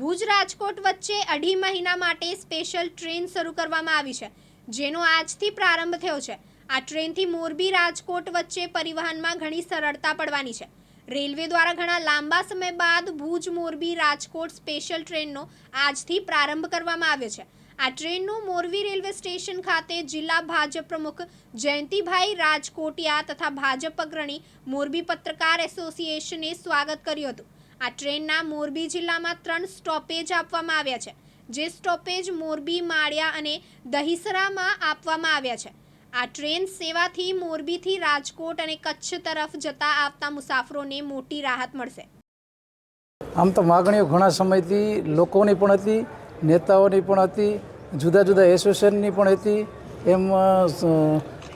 ભુજ રાજકોટ વચ્ચે અઢી મહિના માટે સ્પેશિયલ ટ્રેન શરૂ કરવામાં આવી છે, જેનો આજથી પ્રારંભ થયો છે. આ ટ્રેનથી મોરબી રાજકોટ વચ્ચે પરિવહનમાં ઘણી સરળતા પડવાની છે. રેલવે દ્વારા ઘણા લાંબા સમય બાદ ભુજ, મોરબી, રાજકોટ સ્પેશિયલ ટ્રેનનો આજથી પ્રારંભ કરવામાં આવ્યો છે. આ ટ્રેનનું મોરબી રેલવે સ્ટેશન ખાતે જિલ્લા ભાજપ પ્રમુખ જયંતિભાઈ રાજકોટિયા તથા ભાજપ અગ્રણી મોરબી પત્રકાર એસોસિએશને સ્વાગત કર્યું હતું. આ ટ્રેનના મોરબી જિલ્લામાં ત્રણ સ્ટોપેજ આપવામાં આવ્યા છે, જે સ્ટોપેજ મોરબી, માળિયા અને દહીસરામાં આપવામાં આવ્યા છે. આ ટ્રેન સેવાથી મોરબીથી રાજકોટ અને કચ્છ તરફ જતા આવતા મુસાફરોને મોટી રાહત મળશે. આમ તો માગણીઓ ઘણા સમયથી લોકોની પણ હતી, નેતાઓની પણ હતી, જુદા જુદા એસોસિએશનની પણ હતી. એમ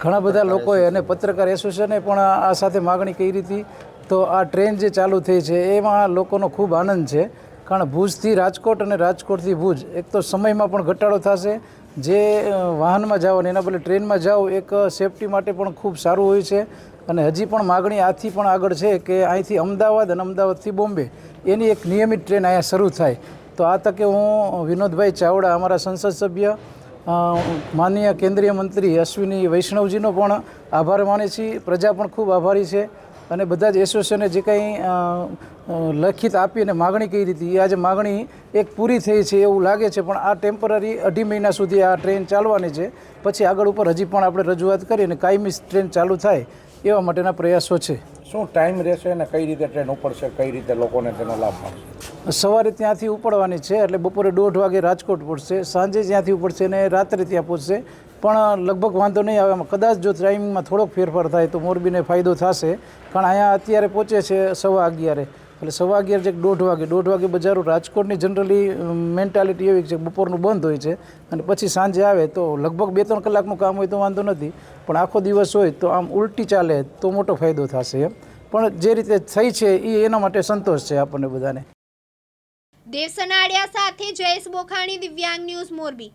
ઘણા બધા લોકોએ અને પત્રકાર એસોસિએશને પણ આ સાથે માગણી કરી હતી. તો આ ટ્રેન જે ચાલુ થઈ છે, એમાં લોકોનો ખૂબ આનંદ છે. કારણ ભુજથી રાજકોટ અને રાજકોટથી ભુજ, એક તો સમયમાં પણ ઘટાડો થશે. જે વાહનમાં જાઓ ને એના બદલે ટ્રેનમાં જાઓ, એક સેફટી માટે પણ ખૂબ સારું હોય છે. અને હજી પણ માગણી આથી પણ આગળ છે કે અહીંથી અમદાવાદ અને અમદાવાદથી બોમ્બે, એની એક નિયમિત ટ્રેન અહીંયા શરૂ થાય. તો આ તકે હું, વિનોદભાઈ ચાવડા, અમારા સંસદ સભ્ય માનનીય કેન્દ્રીય મંત્રી અશ્વિની વૈષ્ણવજીનો પણ આભાર માને છીએ. પ્રજા પણ ખૂબ આભારી છે. અને બધા જ એસોસિએશને જે કંઈ લખિત આપી અને માગણી કરી હતી એ આજે માગણી એક પૂરી થઈ છે એવું લાગે છે પણ આ ટેમ્પરરી અઢી મહિના સુધી આ ટ્રેન ચાલવાની છે. પછી આગળ ઉપર હજી પણ આપણે રજૂઆત કરી અને કાયમી ટ્રેન ચાલુ થાય એવા માટેના પ્રયાસો છે. શું ટાઈમ રહેશે અને કઈ રીતે ટ્રેન ઉપડશે કઈ રીતે લોકોને તેનો લાભ મળશે? સવારે ત્યાંથી ઉપડવાની છે એટલે બપોરે દોઢ વાગે રાજકોટ પડશે સાંજે ત્યાંથી ઉપડશે અને રાત્રે ત્યાં પહોંચશે પણ લગભગ વાંધો નહીં આવે. કદાચ જો ટાઈમિંગમાં થોડોક ફેરફાર થાય તો મોરબીને ફાયદો થશે. કારણ અહીંયા અત્યારે પહોંચે છે સવા અગિયારે. એટલે સવા અગિયાર જે દોઢ વાગે. દોઢ વાગે બજારો રાજકોટની જનરલી મેન્ટાલિટી એવી છે બપોરનું બંધ હોય છે. અને પછી સાંજે આવે તો લગભગ બે ત્રણ કલાકનું કામ હોય તો વાંધો નથી. પણ આખો દિવસ હોય તો આમ ઉલટી ચાલે તો મોટો ફાયદો થશે એમ. પણ જે રીતે થઈ છે એ એના માટે સંતોષ છે આપણને બધાને. દેવ સનાડિયા સાથે જયેશ બોખાણી, દિવ્યાંગ ન્યૂઝ મોરબી.